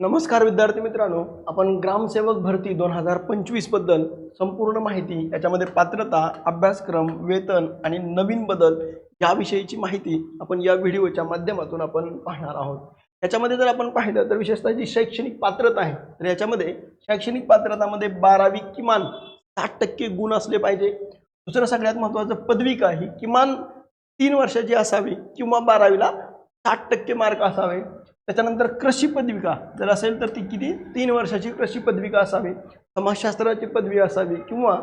नमस्कार विद्यार्थी मित्रांनो आपण ग्रामसेवक भरती दोन हजार पंचवीसबद्दल संपूर्ण माहिती याच्यामध्ये पात्रता अभ्यासक्रम वेतन आणि नवीन बदल याविषयीची माहिती आपण या व्हिडिओच्या माध्यमातून आपण पाहणार आहोत. याच्यामध्ये जर आपण पाहिलं तर विशेषतः जी शैक्षणिक पात्रता आहे तर याच्यामध्ये शैक्षणिक पात्रतामध्ये बारावी किमान साठ टक्के गुण असले पाहिजे. दुसरं सगळ्यात महत्त्वाचं पदविका ही किमान तीन वर्षाची असावी किंवा बारावीला साठ टक्के मार्क असावे. त्याच्यानंतर कृषी पदविका. जर असेल तर ती किती? तीन वर्षाची कृषी पदविका असावी समाजशास्त्राची पदवी असावी किंवा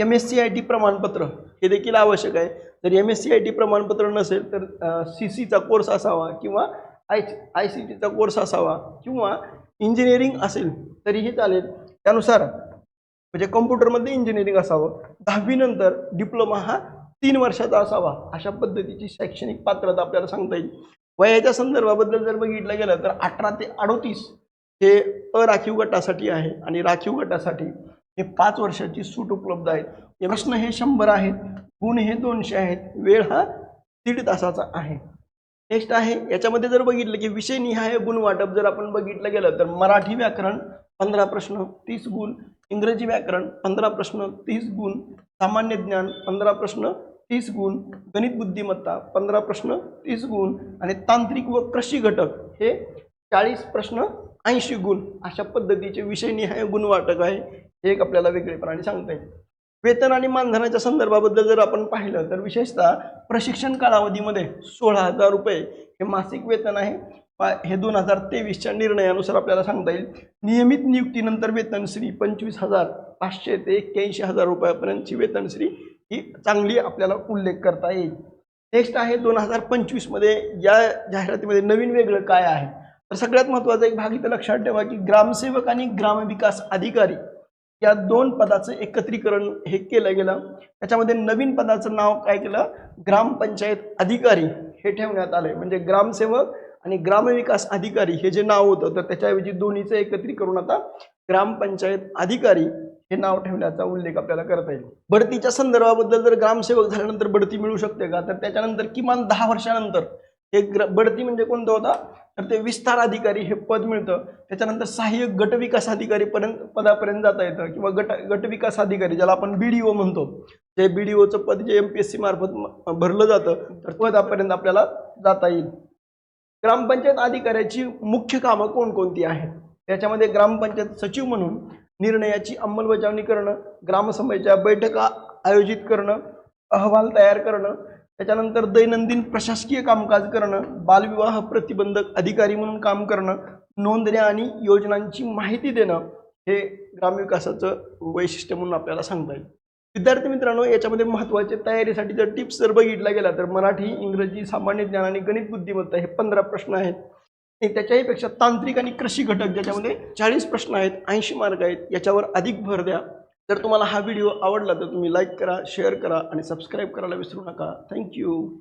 M S C I T प्रमाणपत्र. हे देखील आवश्यक आहे. जर M S C I T प्रमाणपत्र नसेल तर सी सीचा कोर्स असावा किंवा आय आय सी टीचा कोर्स असावा किंवा इंजिनिअरिंग असेल तरीही चालेल. त्यानुसार म्हणजे कम्प्युटरमध्ये इंजिनिअरिंग असावं. दहावीनंतर डिप्लोमा हा तीन वर्षाचा असावा अशा पद्धतीची शैक्षणिक पात्रता आपल्याला सांगता येईल. वयाच्या संदर्भाबद्दल जर बघितलं गेलं तर अठरा ते अडोतीस हे अराखीव गटासाठी आहे आणि राखीव गटासाठी हे पाच वर्षाची सूट उपलब्ध आहे. हे प्रश्न हे शंभर आहेत गुण हे दोनशे आहेत वेळ हा दीड तासाचा आहे. नेक्स्ट आहे याच्यामध्ये जर बघितलं की विषयनिहाय गुण वाटप जर आपण बघितलं गेलं तर मराठी व्याकरण पंधरा प्रश्न तीस गुण इंग्रजी व्याकरण पंधरा प्रश्न तीस गुण सामान्य ज्ञान पंधरा प्रश्न तीस गुण गणित बुद्धिमत्ता पंधरा प्रश्न तीस गुण आणि तांत्रिक व कृषी घटक हे चाळीस प्रश्न ऐंशी गुण अशा पद्धतीचे विषयनिहाय गुण वाटक आहे. हे एक आपल्याला वेगळेपणाने सांगता येईल. वेतन आणि मानधनाच्या संदर्भाबद्दल जर आपण पाहिलं तर विशेषतः प्रशिक्षण कालावधीमध्ये सोळा हजार रुपये हे मासिक वेतन आहे. हे दोन हजार तेवीसच्या निर्णयानुसार आपल्याला सांगता येईल. नियमित नियुक्तीनंतर वेतनश्री पंचवीस हजार पाचशे ते एक्क्याऐंशी हजार रुपयापर्यंतची वेतनश्री ही चांगली आपल्याला उल्लेख करता येईल. नेक्स्ट आहे दोन हजार पंचवीसमध्ये या जाहिरातीमध्ये नवीन वेगळं काय आहे? तर सगळ्यात महत्त्वाचा एक भाग इथं लक्षात ठेवा की ग्रामसेवक आणि ग्रामविकास अधिकारी या दोन पदाचं एकत्रीकरण हे केलं गेलं. त्याच्यामध्ये नवीन पदाचं नाव काय केलं? ग्रामपंचायत अधिकारी हे ठेवण्यात आलं म्हणजे ग्रामसेवक आणि ग्रामविकास अधिकारी हे जे नाव होतं तर त्याच्याऐवजी दोन्हीचं एकत्रीकरण आता ग्रामपंचायत अधिकारी हे नाव ठेवण्याचा उल्लेख आपल्याला करता येईल. बढतीच्या संदर्भाबद्दल जर ग्रामसेवक झाल्यानंतर बढती मिळू शकते का? तर त्याच्यानंतर किमान दहा वर्षानंतर हे ग्र बढती म्हणजे कोणतं होता? तर ते विस्तार अधिकारी हे पद मिळतं. त्याच्यानंतर सहाय्यक गटविकास अधिकारी पर्यंत पदापर्यंत जाता येतं किंवा गट गटविकास अधिकारी ज्याला आपण बी डी ओ म्हणतो. ते बी डी ओचं पद जे एम पी एस सी मार्फत भरलं जातं तर पदापर्यंत आपल्याला जाता येईल. ग्रामपंचायत अधिकाऱ्याची मुख्य कामं कोणकोणती आहेत? त्याच्यामध्ये ग्रामपंचायत सचिव म्हणून निर्णयाची अंमलबजावणी करणं ग्रामसभेच्या बैठका आयोजित करणं अहवाल तयार करणं त्याच्यानंतर दैनंदिन प्रशासकीय कामकाज करणं बालविवाह प्रतिबंधक अधिकारी म्हणून काम करणं नोंदण्या आणि योजनांची माहिती देणं हे ग्रामविकासाचं वैशिष्ट्य म्हणून आपल्याला सांगता येईल. विद्यार्थी मित्रांनो याच्यामध्ये महत्त्वाचे तयारीसाठी जर टिप्स जर बघितल्या गेल्या तर मराठी इंग्रजी सामान्य ज्ञान आणि गणित बुद्धिमत्ता हे पंधरा प्रश्न आहेत. त्याच्याही पेक्षा तांत्रिक आणि कृषी घटक ज्याच्यामध्ये चाळीस प्रश्न आहेत ऐंशी मार्क आहेत याच्यावर अधिक भर द्या. जर तुम्हाला हा व्हिडिओ आवडला तर तुम्ही लाईक करा शेअर करा आणि सबस्क्राईब करायला विसरू नका. थँक्यू